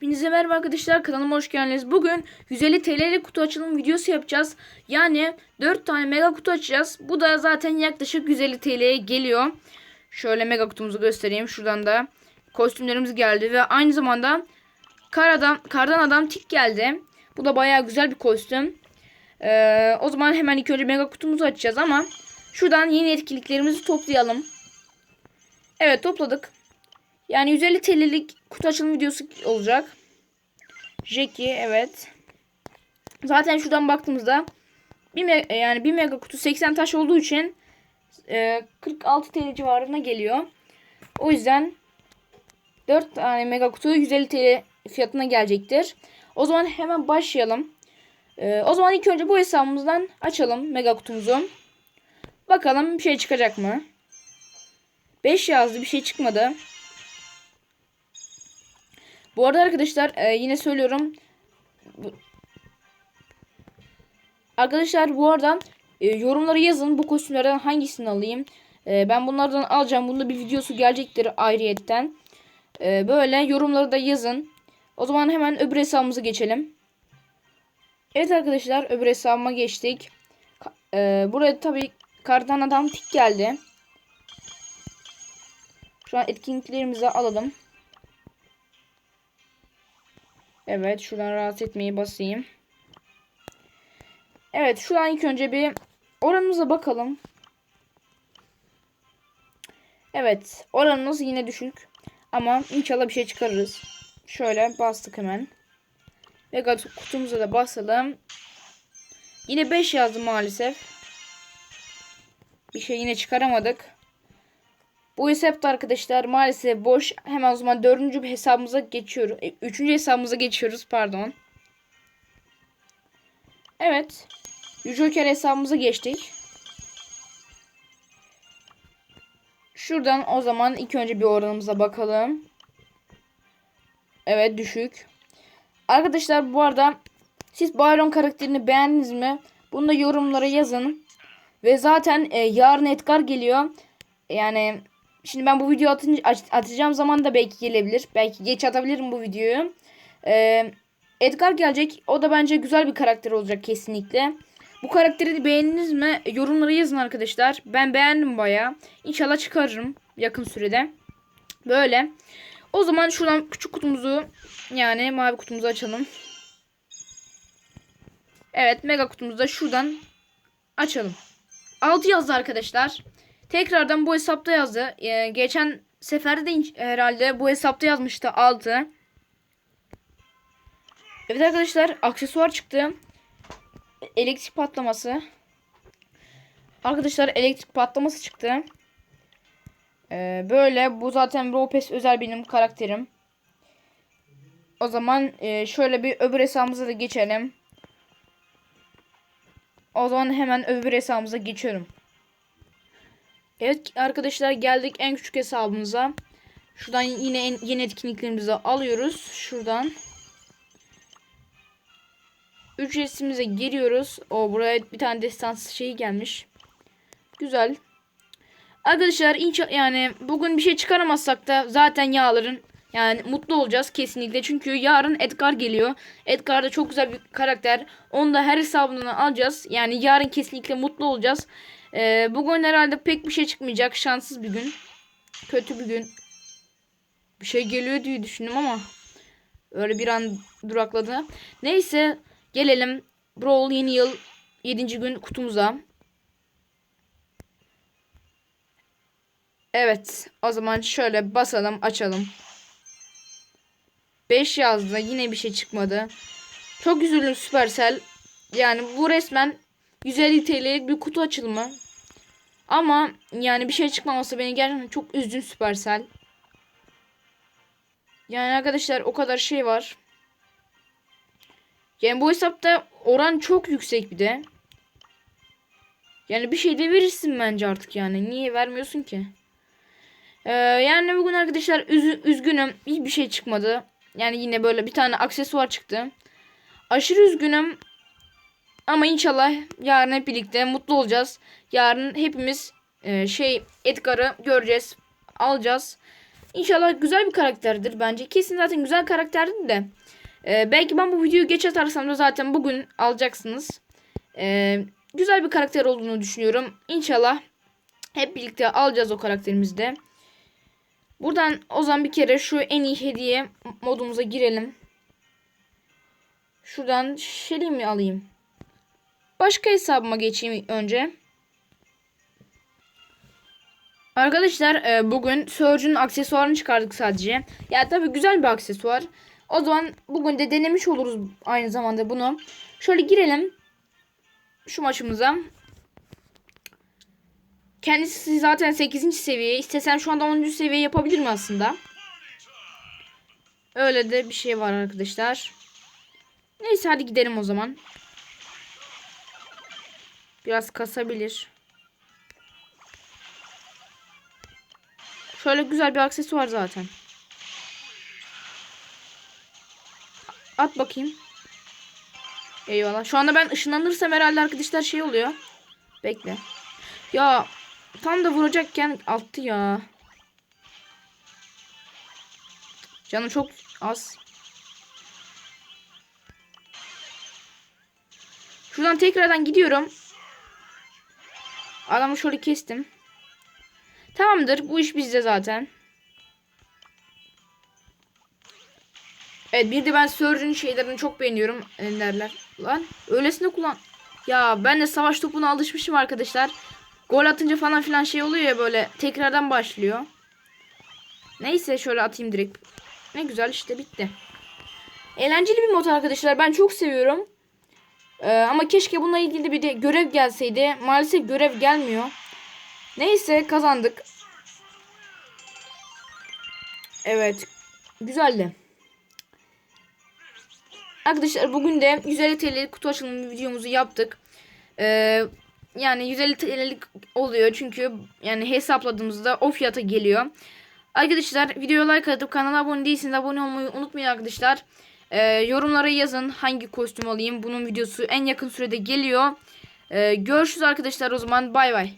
Hepinize merhaba arkadaşlar kanalıma hoş geldiniz. Bugün 150 TL'lik kutu açılım videosu yapacağız. Yani 4 tane mega kutu açacağız. Bu da zaten yaklaşık 150 TL'ye geliyor. Şöyle mega kutumuzu göstereyim. Şuradan da kostümlerimiz geldi ve aynı zamanda kar adam, kardan adam tik geldi. Bu da bayağı güzel bir kostüm. Ee, o zaman hemen ilk önce mega kutumuzu açacağız ama şuradan yeni etkinliklerimizi toplayalım. Evet topladık. Yani 150 TL'lik kutu açılım videosu olacak. Jackie evet. Zaten şuradan baktığımızda bir me- yani bir mega kutu 80 taş olduğu için e, 46 TL civarına geliyor. O yüzden 4 tane mega kutu 150 TL fiyatına gelecektir. O zaman hemen başlayalım. E, o zaman ilk önce bu hesabımızdan açalım mega kutumuzu. Bakalım bir şey çıkacak mı? 5 yazdı bir şey çıkmadı. Bu arada arkadaşlar e, yine söylüyorum. Bu- Arkadaşlar bu arada e, yorumlara yazın bu kostümlerden hangisini alayım. E, ben bunlardan alacağım. Bunda bir videosu gelecektir ayrıyetten. E, böyle yorumları da yazın. O zaman hemen öbür hesabımıza geçelim. Evet arkadaşlar öbür hesabıma geçtik. E, buraya tabii kardan adam tik geldi. Şu an etkinliklerimizi alalım. Evet şuradan rahatsız etmeyi basayım. Evet şuradan ilk önce bir oranımıza bakalım. Evet oranımız yine düşük. Ama inşallah bir şey çıkarırız. Şöyle bastık hemen. Ve kutumuza da basalım. Yine 5 yazdı maalesef. Bir şey yine çıkaramadık. Bu hesap da arkadaşlar maalesef boş. Hemen o zaman dördüncü bir hesabımıza geçiyoruz. E, Üçüncü hesabımıza geçiyoruz pardon. Evet. Joker hesabımıza geçtik. Şuradan o zaman ilk önce bir oranımıza bakalım. Evet düşük. Arkadaşlar bu arada siz Byron karakterini beğendiniz mi? Bunu da yorumlara yazın. Ve zaten e, yarın Edgar geliyor. Yani Şimdi ben bu video atınca, at- atacağım zaman da belki gelebilir. Belki geç atabilirim bu videoyu. Ee, Edgar gelecek. O da bence güzel bir karakter olacak kesinlikle. Bu karakteri beğendiniz mi? Yorumlara yazın arkadaşlar. Ben beğendim baya. İnşallah çıkarırım yakın sürede. Böyle. O zaman şuradan küçük kutumuzu yani mavi kutumuzu açalım. Evet mega kutumuzu da şuradan açalım. 6 yazdı arkadaşlar. Tekrardan bu hesapta yazdı. Ee, geçen seferde de herhalde bu hesapta yazmıştı 6. Evet arkadaşlar aksesuar çıktı. Elektrik patlaması. Arkadaşlar elektrik patlaması çıktı. Ee, böyle bu zaten Ropes özel benim karakterim. O zaman e, şöyle bir öbür hesabımıza da geçelim. O zaman hemen öbür hesabımıza geçiyorum. Evet arkadaşlar geldik en küçük hesabımıza. Şuradan yine en, yeni etkinliklerimizi alıyoruz. Şuradan. Ücretsimize giriyoruz. O buraya bir tane destans şeyi gelmiş. Güzel. Arkadaşlar inşa yani bugün bir şey çıkaramazsak da zaten yağların yani mutlu olacağız kesinlikle. Çünkü yarın Edgar geliyor. Edgar da çok güzel bir karakter. Onu da her hesabından alacağız. Yani yarın kesinlikle mutlu olacağız. Ee, bugün herhalde pek bir şey çıkmayacak. Şanssız bir gün. Kötü bir gün. Bir şey geliyor diye düşündüm ama öyle bir an durakladı. Neyse gelelim Brawl yeni yıl 7. gün kutumuza. Evet o zaman şöyle basalım açalım. 5 yazdı yine bir şey çıkmadı. Çok üzüldüm Supercell. Yani bu resmen 150 TL'lik bir kutu açılımı. Ama yani bir şey çıkmaması beni gerçekten çok üzdü Supercell. Yani arkadaşlar o kadar şey var. Yani bu hesapta oran çok yüksek bir de. Yani bir şey de verirsin bence artık yani. Niye vermiyorsun ki? Ee, yani bugün arkadaşlar üz- üzgünüm. Hiçbir şey çıkmadı. Yani yine böyle bir tane aksesuar çıktı. Aşırı üzgünüm. Ama inşallah yarın hep birlikte mutlu olacağız. Yarın hepimiz e, şey Edgar'ı göreceğiz. Alacağız. İnşallah güzel bir karakterdir bence. Kesin zaten güzel karakterdir de. Ee, belki ben bu videoyu geç atarsam da zaten bugün alacaksınız. Ee, güzel bir karakter olduğunu düşünüyorum. İnşallah hep birlikte alacağız o karakterimizi de. Buradan o zaman bir kere şu en iyi hediye modumuza girelim. Şuradan Shelly mi alayım? Başka hesabıma geçeyim önce. Arkadaşlar e, bugün Surge'un aksesuarını çıkardık sadece. Ya tabii güzel bir aksesuar. O zaman bugün de denemiş oluruz aynı zamanda bunu. Şöyle girelim şu maçımıza. Kendisi zaten 8. seviye. İstesem şu anda 10. seviye yapabilirim aslında. Öyle de bir şey var arkadaşlar. Neyse hadi gidelim o zaman. Biraz kasabilir. Şöyle güzel bir aksesuar zaten. At bakayım. Eyvallah. Şu anda ben ışınlanırsam herhalde arkadaşlar şey oluyor. Bekle. Ya tam da vuracakken attı ya. Canım çok az. Şuradan tekrardan gidiyorum. Adamı şöyle kestim. Tamamdır. Bu iş bizde zaten. Evet bir de ben Surge'ün şeylerini çok beğeniyorum. Enderler. Lan öylesine kullan. Ya ben de savaş topuna alışmışım arkadaşlar. Gol atınca falan filan şey oluyor ya böyle tekrardan başlıyor. Neyse şöyle atayım direkt. Ne güzel işte bitti. Eğlenceli bir mod arkadaşlar. Ben çok seviyorum. Ee, ama keşke bununla ilgili bir de görev gelseydi. Maalesef görev gelmiyor. Neyse kazandık. Evet. Güzeldi. Arkadaşlar bugün de 150 TL'lik kutu açılımı videomuzu yaptık. Ee, yani 150 TL'lik oluyor çünkü yani hesapladığımızda o fiyata geliyor. Arkadaşlar videoya like atıp kanala abone değilseniz abone olmayı unutmayın arkadaşlar. Ee, yorumlara yazın hangi kostüm alayım. Bunun videosu en yakın sürede geliyor. Ee, görüşürüz arkadaşlar o zaman bay bay.